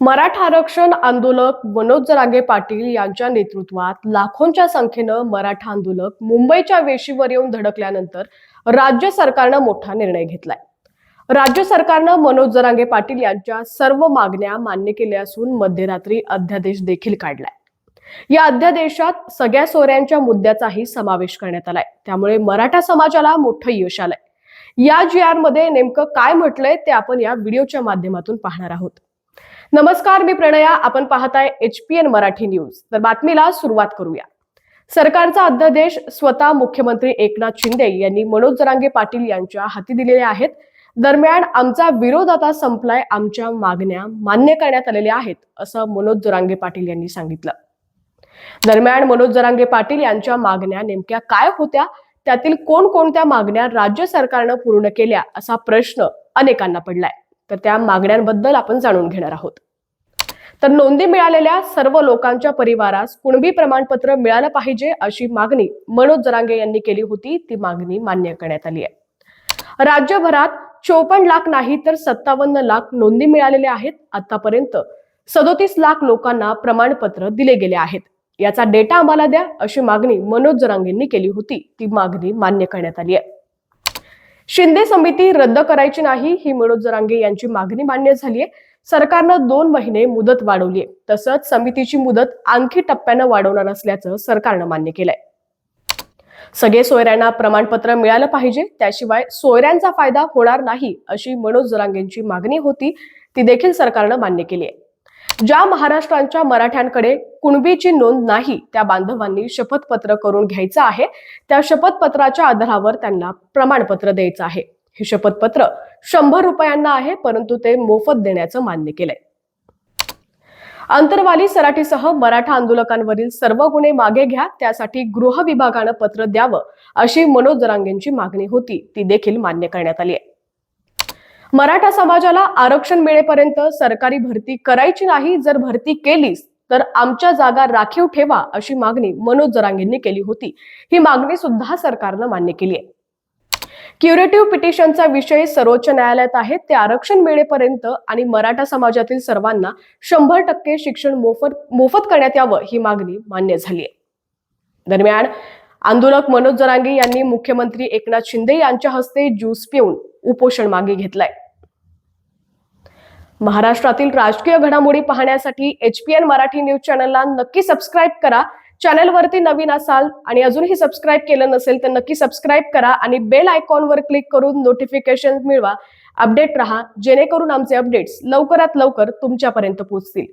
मराठा आरक्षण आंदोलक मनोज जरांगे पाटील यांच्या नेतृत्वात लाखोंच्या संख्येनं मराठा आंदोलक मुंबईच्या वेशीवर येऊन धडकल्यानंतर राज्य सरकारनं मोठा निर्णय घेतलाय. राज्य सरकारनं मनोज जरांगे पाटील यांच्या सर्व मागण्या मान्य केल्या असून मध्यरात्री अध्यादेश देखील काढलाय. या अध्यादेशात सगळ्या सोऱ्यांच्या मुद्द्याचाही समावेश करण्यात आलाय. त्यामुळे मराठा समाजाला मोठं यश आलंय. या जी आरमध्ये नेमकं काय म्हटलंय ते आपण या व्हिडिओच्या माध्यमातून पाहणार आहोत. नमस्कार मी प्रणया. आपण पाहताय H P N Marathi news. तर बातमीला सुरुवात करूया. सरकारचा अध्यादेश स्वतः मुख्यमंत्री एकनाथ शिंदे यांनी मनोज जरांगे पाटील यांच्या हाती दिलेले आहेत. दरम्यान आमचा विरोध आता संपलाय आमच्या मागण्या मान्य करण्यात आलेल्या आहेत असं मनोज जरांगे पाटील यांनी सांगितलं. दरम्यान मनोज जरांगे पाटील यांच्या मागण्या नेमक्या काय होत्या? त्यातील कोणकोणत्या मागण्या राज्य सरकारनं पूर्ण केल्या असा प्रश्न अनेकांना पडलाय. तर त्या मागण्यांबद्दल आपण जाणून घेणार आहोत. तर नोंदी मिळालेल्या सर्व लोकांच्या परिवारास कुणबी प्रमाणपत्र मिळालं पाहिजे अशी मागणी मनोज जरांगे यांनी केली होती ती मागणी मान्य करण्यात आली आहे. राज्यभरात चोपन्न लाख नाही तर सत्तावन्न लाख नोंदी मिळालेल्या आहेत. आतापर्यंत सदोतीस लाख लोकांना प्रमाणपत्र दिले गेले आहेत. याचा डेटा आम्हाला द्या अशी मागणी मनोज जरांगेंनी केली होती ती मागणी मान्य करण्यात आली आहे. शिंदे समिती रद्द करायची नाही ही मनोज जरांगे यांची मागणी मान्य झाली आहे सरकारनं दोन महिने मुदत वाढवली आहे तसंच समितीची मुदत आणखी टप्प्यानं वाढवणार असल्याचं सरकारनं मान्य केलंय. सगळे सोयऱ्यांना प्रमाणपत्र मिळालं पाहिजे. त्याशिवाय सोयऱ्यांचा फायदा होणार नाही अशी मनोज जरांगेंची मागणी होती. ती देखील सरकारनं मान्य केली आहे ज्या महाराष्ट्रांच्या मराठ्यांकडे कुणबीची नोंद नाही त्या बांधवांनी शपथपत्र करून घ्यायचं आहे. त्या शपथपत्राच्या आधारावर त्यांना प्रमाणपत्र द्यायचं आहे. हे शपथपत्र शंभर रुपयांना आहे परंतु ते मोफत देण्याचं मान्य केलंय. अंतरवाली सराटीसह मराठा आंदोलकांवरील सर्व गुन्हे मागे घ्या त्यासाठी गृह विभागानं पत्र द्यावं अशी मनोज जरांगेंची मागणी होती ती देखील मान्य करण्यात आली आहे. मराठा समाजाला आरक्षण मिळेपर्यंत सरकारी भरती करायची नाही. जर भरती केलीस तर आमच्या जागा राखीव ठेवा अशी मागणी मनोज जरांगेंनी केली होती. ही मागणी सुद्धा सरकारनं मान्य केली आहे. क्युरेटिव्ह पिटिशनचा विषय सर्वोच्च न्यायालयात आहे. ते आरक्षण मिळेपर्यंत आणि मराठा समाजातील सर्वांना शंभर टक्के शिक्षण मोफत मोफत करण्यात यावं ही मागणी मान्य झाली आहे. दरम्यान आंदोलक मनोज जरांगे यांनी मुख्यमंत्री एकनाथ शिंदे यांच्या हस्ते ज्यूस पिऊन उपोषण मागे घेतलंय. महाराष्ट्रातील राजकीय घडामोडी पाहण्यासाठी H P N Marathi news चॅनलला नक्की सबस्क्राईब करा. चॅनलवरती नवीन असाल आणि अजूनही सबस्क्राईब केलं नसेल तर नक्की सबस्क्राईब करा आणि बेल आयकॉनवर क्लिक करून नोटिफिकेशन मिळवा. अपडेट राहा जेणेकरून आमचे अपडेट्स लवकरात लवकर तुमच्यापर्यंत पोहोचतील.